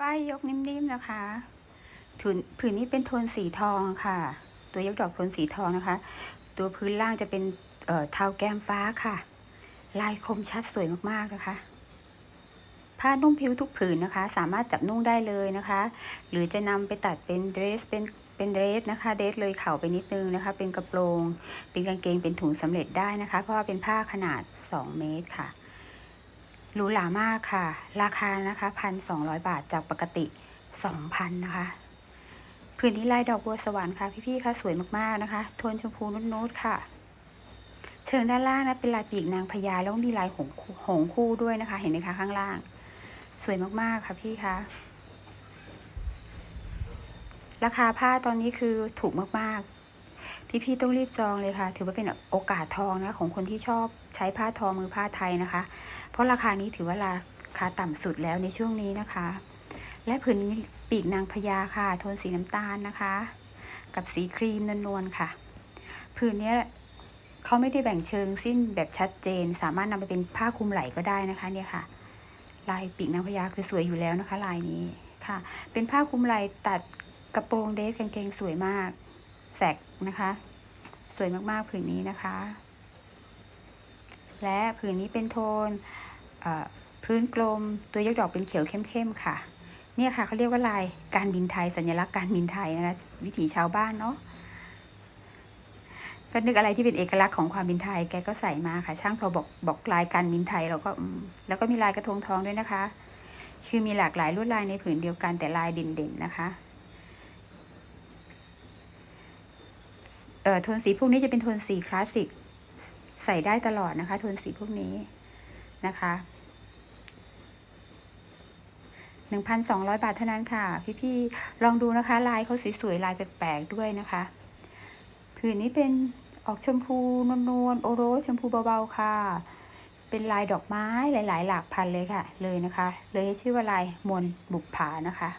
ป้ายยกนิ่มๆนะคะผืนผืนนี้เป็นโทนสีทองค่ะ ตัวยกดอกโทนสีทองนะคะ ตัวพื้นล่างจะเป็นเทาแก้มฟ้าค่ะ ลายคมชัดสวยมากๆนะคะ ผ้านุ่งผิวทุกผืนนะคะ สามารถจับนุ่งได้เลยนะคะ หรือจะนำไปตัดเป็นเดรสเป็นเป็นเดรสนะคะเดรสเลยเข่าไปนิดนึงนะคะ เป็นกระโปรง เป็นกางเกงเป็นถุงสำเร็จได้นะคะ เพราะว่าเป็นผ้าขนาด 2 เมตรค่ะ หรูหรามากค่ะ ราคานะคะพันสองบาทจากปกติสองพันนะคะผืนนี้ลายดอกบัวสวรรค์ค่ะ พี่ๆคะสวยมากๆนะคะ โทนชมพูนุดๆค่ะ เชิงด้านล่างนะเป็นลายปีกนางพญาแล้วมีลายหงคู่หงคู่ด้วยนะคะ เห็นไหมคะข้างล่าง สวยมากๆค่ะพี่คะราคาผ้าตอนนี้คือถูกมากๆ พี่ๆต้องรีบจองเลยค่ะ ถือว่าเป็นโอกาสทองนะของคนที่ชอบใช้ผ้าทอมือผ้าไทยนะคะ เพราะราคานี้ถือว่าราคาต่ำสุดแล้วในช่วงนี้นะคะ และผืนนี้ปีกนางพญาค่ะ โทนสีน้ำตาลนะคะ กับสีครีมนวลๆค่ะ ผืนนี้เขาไม่ได้แบ่งเชิงสิ้นแบบชัดเจน สามารถนำไปเป็นผ้าคลุมไหล่ก็ได้นะคะเนี่ยค่ะ ลายปีกนางพญาคือสวยอยู่แล้วนะคะ ลายนี้ค่ะ เป็นผ้าคลุมไหล่ตัดกระโปรงเดรสกางเกงสวยมาก แสกนะคะ สวยมากๆผืนนี้นะคะ และผืนนี้เป็นโทนพื้นกลมตัวยกดอกเป็นเขียวเข้มๆค่ะ เนี่ยค่ะเขาเรียกว่าลายการบินไทยสัญลักษณ์การบินไทยนะคะวิถีชาวบ้านเนาะก็นึกอะไรที่เป็นเอกลักษณ์ของความบินไทยแกก็ใส่มาค่ะ ช่างเขาบอกบอกลายการบินไทยเราก็แล้วก็มีลายกระทงทองด้วยนะคะ คือมีหลากหลายลวดลายในผืนเดียวกันแต่ลายเด่นๆนะคะ เอ่อ โทนสีพวกนี้จะเป็นโทนสีคลาสสิกใส่ได้ตลอดนะคะ โทนสีพวกนี้นะคะหนึ่งพันสองร้อยบาทเท่านั้นค่ะ พี่ๆ ลองดูนะคะ ลายเขาสวยๆ ลายแปลกๆ ด้วยนะคะผืนนี้เป็นออกชมพูนวลๆ โอโรสชมพูเบาๆ ค่ะ เป็นลายดอกไม้หลายๆ หลากพันเลยค่ะ เลยนะคะ เลยให้ชื่อว่าลายมวลบุกผานะคะ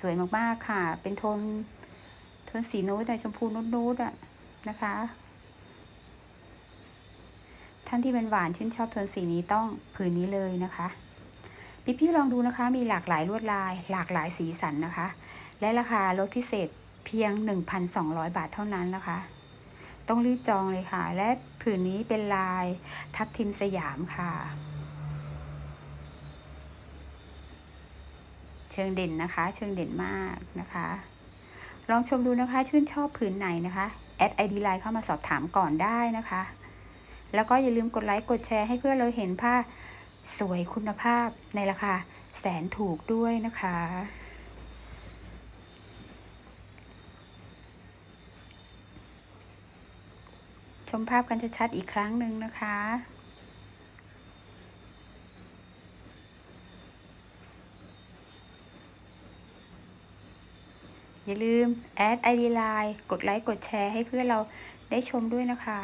สวยมากๆ ค่ะ เป็นโทน โทนสีนู้ดแต่ชมพูนูดๆอะนะคะ ท่านที่เป็นหวานชื่นชอบโทนสีนี้ต้องผืนนี้เลยนะคะพี่พี่ๆลองดูนะคะ มีหลากหลายลวดลาย หลากหลายสีสันนะคะ และราคาลดพิเศษเพียง 1,200 บาทเท่านั้นนะคะ ต้องรีบจองเลยค่ะ และผืนนี้เป็นลายทับทิมสยามค่ะ เชิงเด่นนะคะ เชิงเด่นมากนะคะ ลองชมดูนะคะชื่นชอบผืนไหนนะคะแอดไอดีไลน์เข้ามาสอบถามก่อนได้นะคะ แล้วก็อย่าลืมกดไลค์กดแชร์ให้เพื่อนเราเห็นผ้าสวยคุณภาพในราคาแสนถูกด้วยนะคะ ชมภาพกันชัดๆอีกครั้งหนึ่งนะคะ อย่าลืมแอดไอดีไลน์กดไลค์กดแชร์ให้เพื่อนเราได้ชมด้วยนะคะ